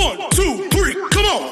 One, two, three, come on!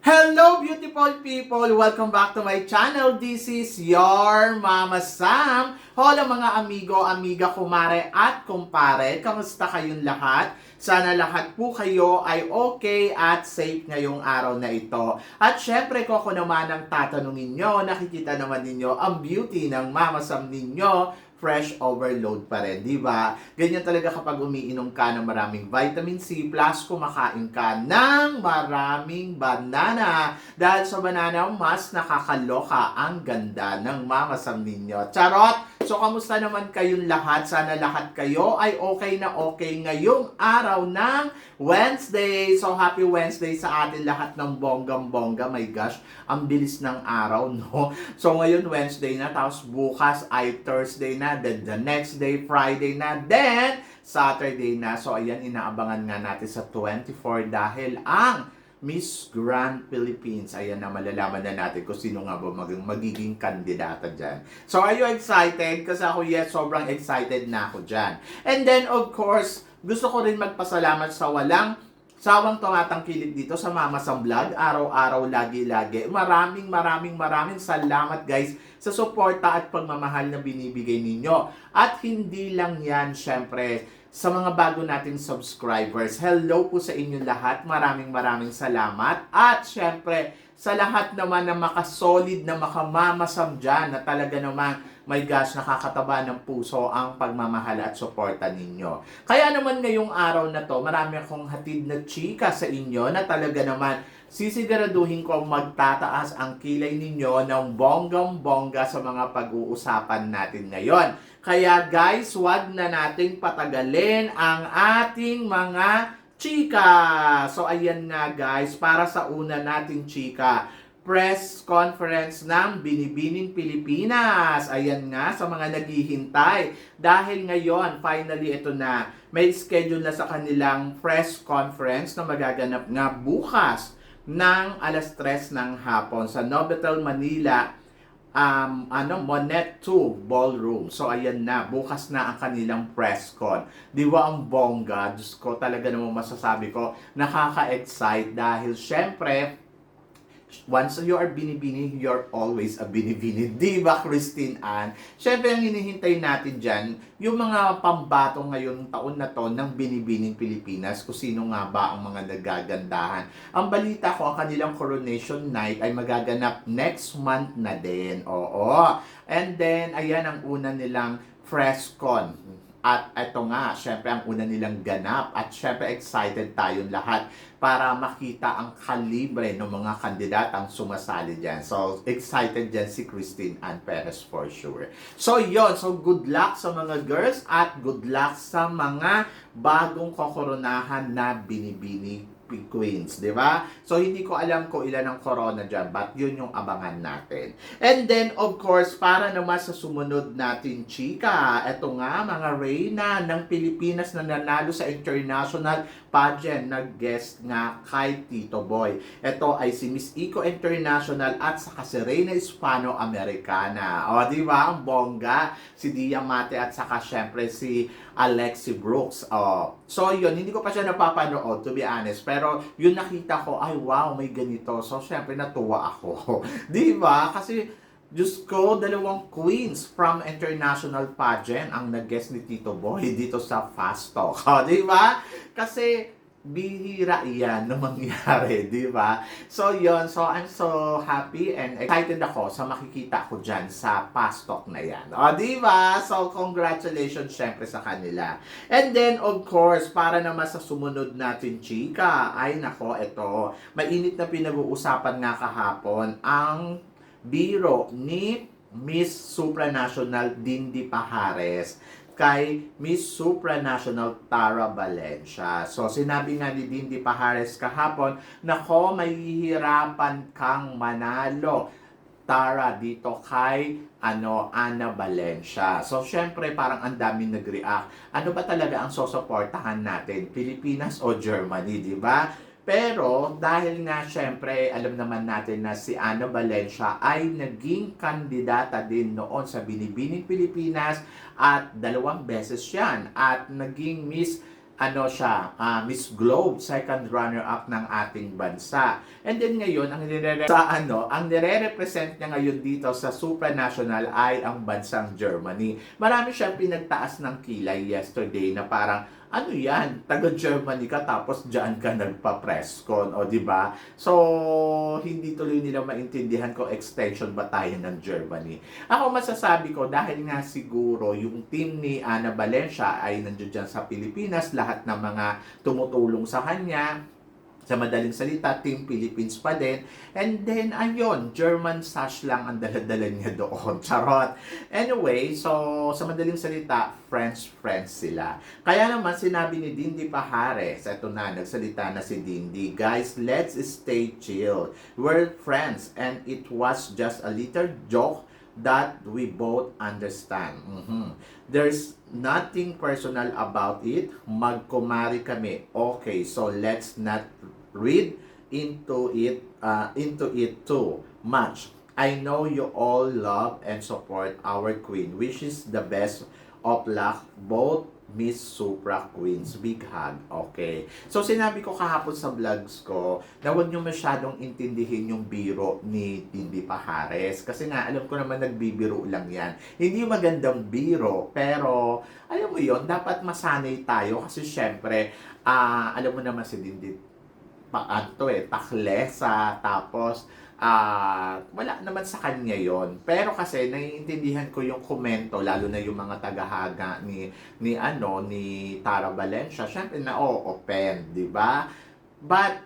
Hello beautiful people! Welcome back to my channel. This is your Mama Sam. Hola mga amigo, amiga, kumare at kumpare. Kamusta kayong lahat? Sana lahat po kayo ay okay at safe ngayong araw na ito. At syempre ko ako naman ang tatanungin nyo, nakikita naman ninyo ang beauty ng Mama Sam ninyo fresh overload pa rin, di ba? Ganyan talaga kapag umiinom ka ng maraming vitamin C plus kumakain ka ng maraming banana. Dahil sa banana, mas nakakaloka ang ganda ng mamasam ninyo. Charot! So, kamusta naman kayong lahat? Sana lahat kayo ay okay na okay ngayong araw ng Wednesday. So, happy Wednesday sa atin lahat ng bonggam-bongga. My gosh, ang bilis ng araw, no? So, ngayon Wednesday na, tapos bukas ay Thursday na, then the next day, Friday na, then Saturday na. So, ayan, inaabangan nga natin sa 24 dahil ang Miss Grand Philippines. Ayan na, malalaman na natin kung sino nga ba mag- magiging kandidata dyan. So, are you excited? Kasi ako, yes, sobrang excited na ako dyan. And then, of course, gusto ko rin magpasalamat sa walang sawang tumatangkilik dito sa Mama Sam Vlog. Araw-araw, lagi-lagi. Maraming, maraming, maraming salamat, guys, sa suporta at pagmamahal na binibigay ninyo. At hindi lang yan, syempre, sa mga bago nating subscribers. Hello po sa inyo lahat. Maraming maraming salamat. At syempre, sa lahat naman na makasolid na makamamasam dyan na talaga naman my gosh, nakakataba ng puso ang pagmamahal at suporta ninyo. Kaya naman ngayong araw na to, marami akong hatid na chika sa inyo na talaga naman sisiguraduhin ko magtataas ang kilay ninyo ng bonggang-bongga sa mga pag-uusapan natin ngayon. Kaya guys, wag na nating patagalin ang ating mga chika. So ayan nga guys, para sa una nating chika, press conference ng Binibining Pilipinas. Ayan nga sa mga naghihintay. Dahil ngayon, finally ito na, may schedule na sa kanilang press conference na magaganap nga bukas ng alas 3 ng hapon sa Novotel Manila um, ano, Monet 2 Ballroom. So, ayan na. Bukas na ang kanilang press con. Di ba ang bongga? Diyos ko, talaga namang masasabi ko, nakaka-excite dahil syempre, once you are binibini, you're always a binibini. Di ba, Christine Ann? Siyempre, ang hinihintay natin dyan, yung mga pambato ngayon taon na to ng binibining Pilipinas, kung sino nga ba ang mga nagagandahan. Ang balita ko, ang kanilang coronation night ay magaganap next month na din. Oo. And then, ayan ang una nilang press con. At ito nga, syempre ang una nilang ganap at syempre excited tayong lahat para makita ang kalibre ng mga kandidatang sumasali dyan. So, excited dyan si Christine Ann Perez for sure. So, yon So, good luck sa mga girls at good luck sa mga bagong kokoronahan na binibini queens, di ba? So, hindi ko alam kung ilan ang corona dyan, but yun yung abangan natin. And then, of course, para naman sa sumunod natin, chika, eto nga, mga reyna ng Pilipinas na nanalo sa international pageant, nag-guest nga kay Tito Boy. Ito ay si Miss Eco International at saka si Reyna Hispano-Americana. O, di ba? Ang bongga. Si Dia Mate at saka syempre si Alexi Brooks. O. So, yun. Hindi ko pa siya napapanood, to be honest. Pero, yun nakita ko, ay wow, may ganito. So, syempre natuwa ako. di ba? Kasi, Diyos ko, dalawang queens from international pageant ang nag-guest ni Tito Boy dito sa Fast Talk. O, di ba? Kasi, bihira yan na mangyari, di ba? So, yon So, I'm so happy and excited ako sa makikita ko dyan sa Fast Talk na yan. O, di ba? So, congratulations syempre sa kanila. And then, of course, para naman sa sumunod natin, chika, ay nako, ito, mainit na pinag-uusapan nga kahapon ang biro ni Miss Supranational Dindi Pajares kay Miss Supranational Tara Valencia. So, sinabi nga ni Dindi Pajares kahapon, nako, mahihirapan kang manalo. Tara dito kay ano Ana Valencia. So syempre parang ang daming nag-react. Ano ba talaga ang susuportahan natin? Pilipinas o Germany, di ba? Pero dahil nga syempre alam naman natin na si Ana Valencia ay naging kandidata din noon sa Binibining Pilipinas at dalawang beses yan at naging Miss ano siya, ah, Miss Globe, second runner-up ng ating bansa. And then ngayon, ang nire sa ano, ang nire-represent niya ngayon dito sa supranational ay ang bansang Germany. Marami siyang pinagtaas ng kilay yesterday na parang ano yan, taga Germany ka tapos diyan ka nagpa-press con, o di ba? So, hindi tuloy nila maintindihan kung extension ba tayo ng Germany. Ako masasabi ko, dahil nga siguro yung team ni Ana Valencia ay nandiyan sa Pilipinas, lahat ng mga tumutulong sa kanya, sa madaling salita, Team Philippines pa din. And then, ayun, German sash lang ang daladala niya doon. Charot. Anyway, so, sa madaling salita, friends-friends sila. Kaya naman, sinabi ni Dindy Pajares, eto na, nagsalita na si Dindy, guys, let's stay chill. We're friends, and it was just a little joke that we both understand. Mhm. There's nothing personal about it. Magkumari kami. Okay, so let's not read into it uh, into it too much. I know you all love and support our queen, which is the best of luck, both Miss Supra Queens. Big hug. Okay. So, sinabi ko kahapon sa vlogs ko na huwag nyo masyadong intindihin yung biro ni Dindy Pajares. Kasi nga, alam ko naman nagbibiro lang yan. Hindi magandang biro, pero alam mo yon dapat masanay tayo kasi syempre, ah, alam mo naman si Dindy ano eh, taklesa, tapos ah wala naman sa kanya yon pero kasi naiintindihan ko yung komento lalo na yung mga tagahaga ni ni ano ni Tara Valencia. Syempre na oh, open di ba? But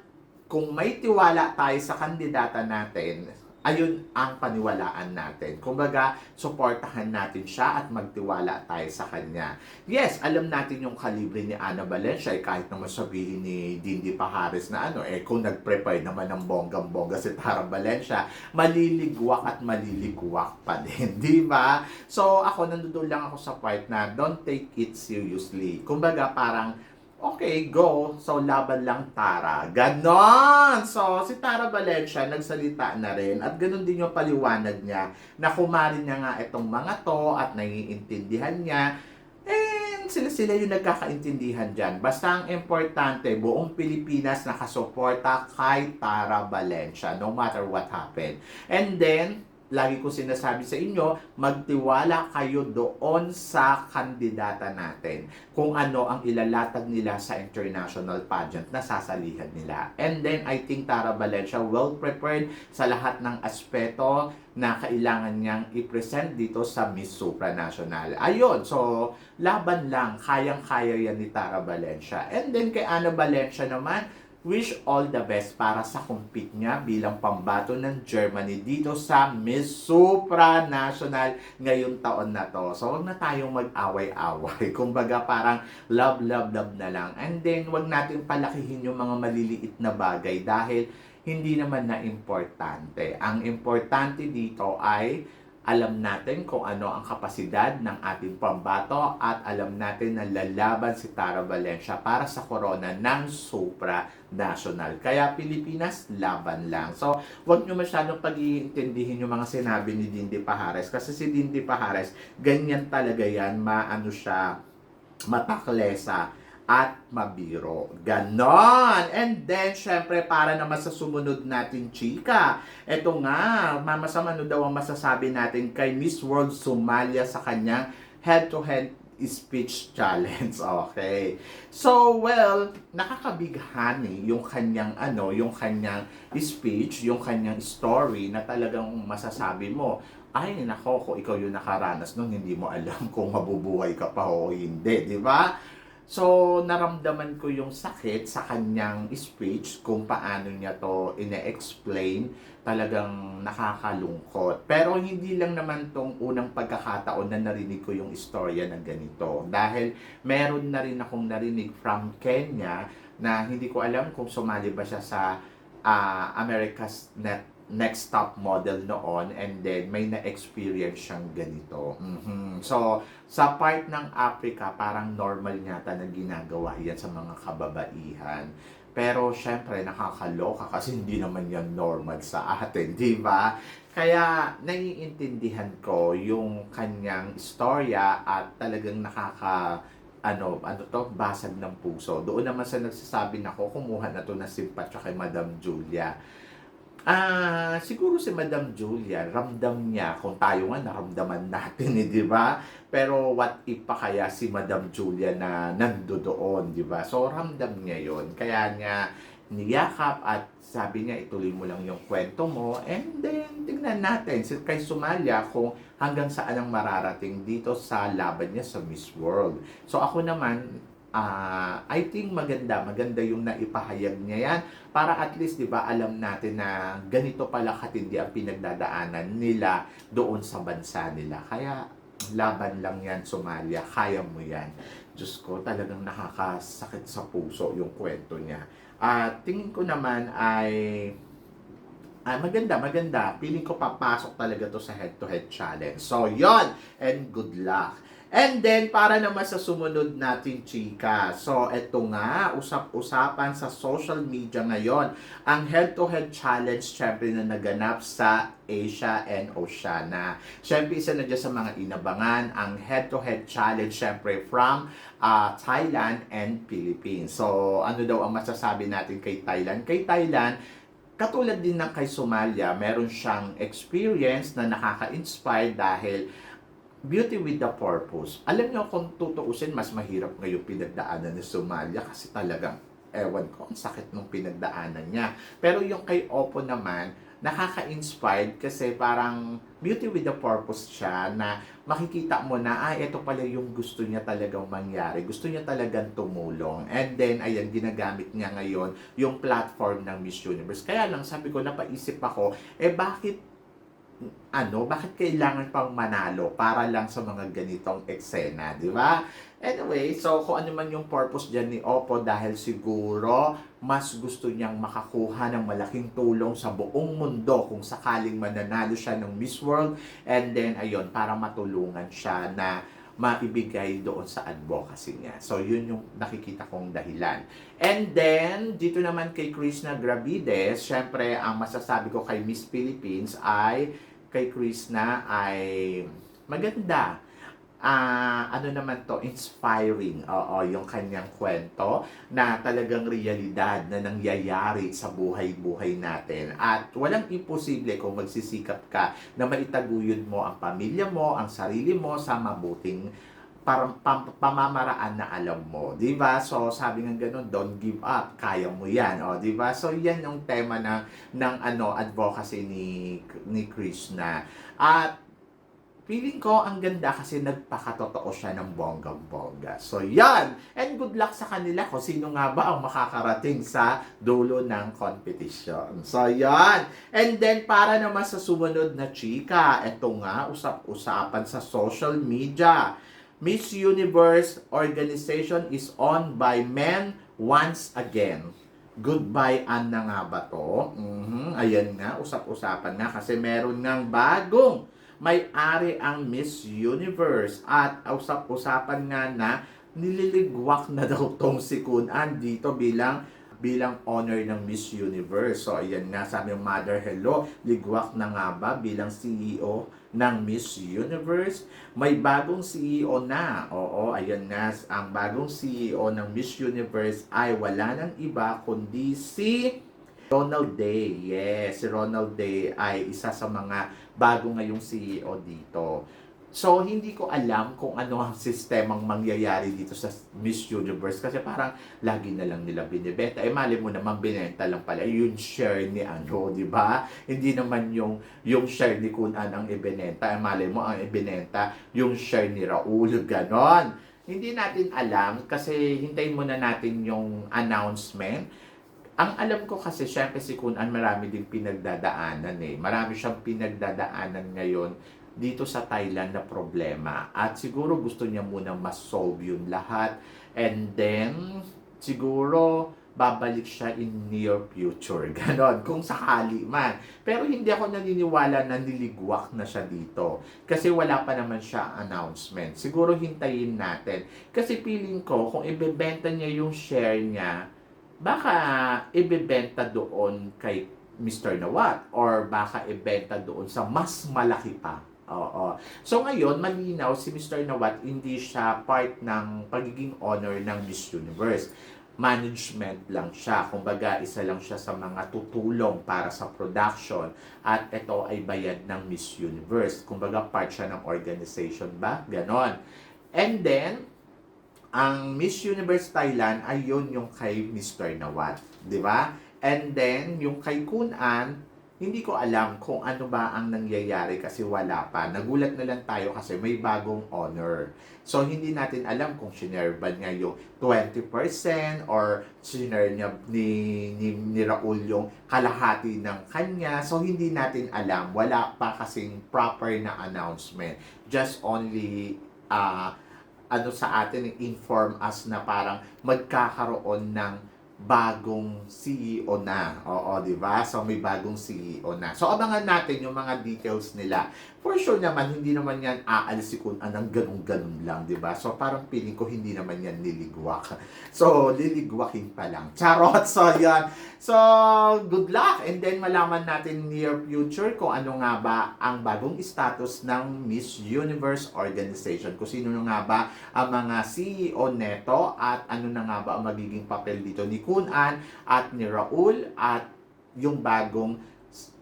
kung may tiwala tayo sa kandidata natin ayun ang paniwalaan natin. Kumbaga, suportahan natin siya at magtiwala tayo sa kanya. Yes, alam natin yung kalibre ni Ana Valencia, eh, kahit naman sabihin ni Dindy Pajares na ano, eh kung nag-prepare naman ng bonggang-bongga si Tara Valencia, maliligwak at maliligwak pa din, di ba? So, ako, nandun lang ako sa part na don't take it seriously. Kumbaga, parang Okay, go. So, laban lang Tara. Ganon! So, si Tara Valencia nagsalita na rin at ganon din yung paliwanag niya na kumari niya nga itong mga to at naiintindihan niya. And sila-sila yung nagkakaintindihan dyan. Basta ang importante, buong Pilipinas nakasuporta kay Tara Valencia no matter what happened. And then, lagi ko sinasabi sa inyo, magtiwala kayo doon sa kandidata natin. Kung ano ang ilalatag nila sa international pageant na sasalihan nila. And then, I think Tara Valencia well prepared sa lahat ng aspeto na kailangan niyang i-present dito sa Miss Supranational. Ayun, so, laban lang. Kayang-kaya yan ni Tara Valencia. And then, kay Ana Valencia naman, wish all the best para sa compete niya bilang pambato ng Germany dito sa Miss Supranational ngayong taon na to. So, wag na tayong mag-away-away. Kumbaga, parang love, love, love na lang. And then, wag natin palakihin yung mga maliliit na bagay dahil hindi naman na importante. Ang importante dito ay alam natin kung ano ang kapasidad ng ating pambato at alam natin na lalaban si Tara Valencia para sa corona ng supra-national. Kaya Pilipinas, laban lang. So, huwag nyo masyadong pag-iintindihin yung mga sinabi ni Dindy Pajares kasi si Dindy Pajares, ganyan talaga yan, maano siya, mataklesa at mabiro. Ganon! And then, syempre, para naman sa sumunod natin, chika. Ito nga, Mama Sam, ano daw ang masasabi natin kay Miss World Somalia sa kanyang head-to-head speech challenge. Okay. So, well, nakakabighani yung kanyang ano, yung kanyang speech, yung kanyang story na talagang masasabi mo, ay, nako, kung ikaw yung nakaranas nun, hindi mo alam kung mabubuhay ka pa o hindi, di ba? So, naramdaman ko yung sakit sa kanyang speech kung paano niya to ine-explain. Talagang nakakalungkot. Pero hindi lang naman tong unang pagkakataon na narinig ko yung istorya ng ganito. Dahil meron na rin akong narinig from Kenya na hindi ko alam kung sumali ba siya sa ah, America's Net next top model noon and then may na-experience siyang ganito. Mhm. So, sa part ng Africa, parang normal yata na ginagawa yan sa mga kababaihan. Pero syempre nakakaloka kasi hindi naman yan normal sa atin, di ba? Kaya naiintindihan ko yung kanyang istorya at talagang nakaka ano, ano to, basag ng puso. Doon naman sa nagsasabi na ko, kumuha na to na simpatya kay Madam Julia. Ah, siguro si Madam Julia, ramdam niya kung tayo nga naramdaman natin, eh, di ba? Pero what if pa kaya si Madam Julia na nandoon, di ba? So ramdam niya yon Kaya niya niyakap at sabi niya ituloy mo lang yung kwento mo and then tignan natin si kay Somalia kung hanggang saan ang mararating dito sa laban niya sa Miss World. So ako naman ah I think maganda, maganda yung naipahayag niya yan para at least 'di ba alam natin na ganito pala katindi ang pinagdadaanan nila doon sa bansa nila. Kaya laban lang yan Somalia, kaya mo yan. Diyos ko, talagang nakakasakit sa puso yung kwento niya. At tingin ko naman ay ah, maganda, maganda. Feeling ko papasok talaga to sa head-to-head challenge. So, yon And good luck. And then, para naman sa sumunod natin, chika. So, eto nga, usap-usapan sa social media ngayon. Ang head-to-head challenge, syempre, na naganap sa Asia and Oceania. Syempre, isa na dyan sa mga inabangan, ang head-to-head challenge, syempre, from ah, Thailand and Philippines. So, ano daw ang masasabi natin kay Thailand? Kay Thailand, katulad din ng kay Somalia, meron siyang experience na nakaka-inspire dahil beauty with the purpose. Alam niyo kung tutuusin, mas mahirap ngayon pinagdaanan ni Somalia kasi talagang, ewan ko, ang sakit nung pinagdaanan niya. Pero yung kay Oppo naman, nakaka-inspired kasi parang beauty with the purpose siya na makikita mo na, ah, ito pala yung gusto niya talagang mangyari. Gusto niya talagang tumulong. And then, ayan, ginagamit niya ngayon yung platform ng Miss Universe. Kaya lang, sabi ko, napaisip ako, eh bakit ano, bakit kailangan pang manalo para lang sa mga ganitong eksena, di ba? Anyway, so kung ano man yung purpose dyan ni Oppo dahil siguro mas gusto niyang makakuha ng malaking tulong sa buong mundo kung sakaling mananalo siya ng Miss World and then ayun, para matulungan siya na maibigay doon sa advocacy niya. So, yun yung nakikita kong dahilan. And then, dito naman kay Krishna Gravides, syempre, ang masasabi ko kay Miss Philippines ay kay Krishna ay maganda. Ah, ano naman to, inspiring. Oo, yung kanyang kwento na talagang realidad na nangyayari sa buhay-buhay natin. At walang imposible kung magsisikap ka na maitaguyod mo ang pamilya mo, ang sarili mo sa mabuting par- pam- pamamaraan na alam mo, 'di ba? So sabi nga ganun, don't give up, kaya mo 'yan, oh, 'di ba? So 'yan yung tema ng ng ano advocacy ni ni Krishna. At feeling ko ang ganda kasi nagpakatotoo siya ng bonggang-bongga. So, yan! And good luck sa kanila kung sino nga ba ang makakarating sa dulo ng competition. So, yan! And then, para naman sa sumunod na chika, eto nga, usap-usapan sa social media. Miss Universe organization is on by men once again. Goodbye, Ann na nga ba to? Mhm, Ayan nga, usap-usapan nga kasi meron ngang bagong may-ari ang Miss Universe at usap-usapan nga na nililigwak na daw tong si Kun An dito bilang bilang honor ng Miss Universe. So, ayan nga, sabi ng Mother Hello, ligwak na nga ba bilang CEO ng Miss Universe? May bagong CEO na. Oo, ayan nga, ang bagong CEO ng Miss Universe ay wala nang iba kundi si Ronald Day. Yes, si Ronald Day ay isa sa mga bago ngayong CEO dito. So, hindi ko alam kung ano ang sistemang mangyayari dito sa Miss Universe kasi parang lagi na lang nila binibenta. Eh, mali mo naman binenta lang pala yung share ni ano, di ba? Hindi naman yung, yung share ni Kun An ang ibinenta. Eh, mali mo ang ibinenta yung share ni Raul, ganon. Hindi natin alam kasi hintayin muna natin yung announcement ang alam ko kasi, syempre si Kun An marami din pinagdadaanan eh. Marami siyang pinagdadaanan ngayon dito sa Thailand na problema. At siguro gusto niya muna ma-solve yun lahat. And then, siguro babalik siya in near future. Ganon, kung sakali man. Pero hindi ako naniniwala na niligwak na siya dito. Kasi wala pa naman siya announcement. Siguro hintayin natin. Kasi feeling ko, kung ibebenta niya yung share niya, baka ibebenta doon kay Mr. Nawat or baka ibenta doon sa mas malaki pa. Oo. So ngayon, malinaw si Mr. Nawat hindi siya part ng pagiging honor ng Miss Universe. Management lang siya. Kumbaga, isa lang siya sa mga tutulong para sa production. At ito ay bayad ng Miss Universe. Kumbaga, part siya ng organization ba? Ganon. And then, ang Miss Universe Thailand ay yun yung kay Mr. Nawat. Di ba? And then, yung kay Kun An, hindi ko alam kung ano ba ang nangyayari kasi wala pa. Nagulat na lang tayo kasi may bagong honor. So, hindi natin alam kung shinare ba niya yung 20% or shinare niya ni, ni, ni Raul yung kalahati ng kanya. So, hindi natin alam. Wala pa kasing proper na announcement. Just only uh, ano sa atin, inform us na parang magkakaroon ng bagong CEO na. Oo, di ba? So, may bagong CEO na. So, abangan natin yung mga details nila. For sure naman, hindi naman yan aalis si Kun Anang ganun-ganun lang, di ba? So, parang feeling ko hindi naman yan liligwak. So, liligwakin pa lang. Charot! So, yan. So, good luck! And then, malaman natin near future kung ano nga ba ang bagong status ng Miss Universe Organization. Kung sino nga ba ang mga CEO neto at ano na nga ba ang magiging papel dito ni Kun An at ni Raul at yung bagong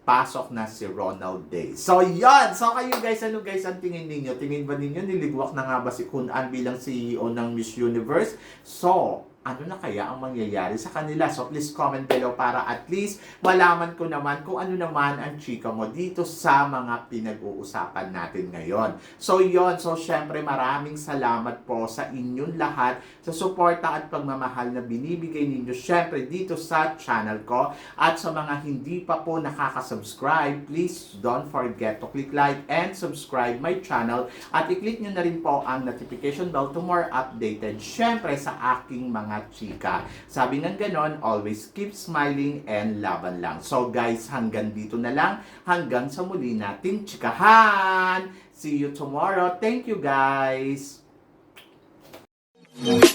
pasok na si Ronald Day. So, yan! So, kayo guys, ano guys ang tingin ninyo? Tingin ba ninyo niligwak na nga ba si Kun An bilang CEO ng Miss Universe? So, ano na kaya ang mangyayari sa kanila? So, please comment below para at least malaman ko naman kung ano naman ang chika mo dito sa mga pinag-uusapan natin ngayon. So, yon So, syempre, maraming salamat po sa inyong lahat sa suporta at pagmamahal na binibigay ninyo syempre dito sa channel ko. At sa mga hindi pa po nakaka-subscribe, please don't forget to click like and subscribe my channel at i-click nyo na rin po ang notification bell to more updated syempre sa aking mga mga chika. Sabi ng ganon, always keep smiling and laban lang. So guys, hanggang dito na lang. Hanggang sa muli natin chikahan. See you tomorrow. Thank you guys. Thank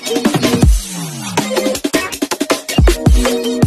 you.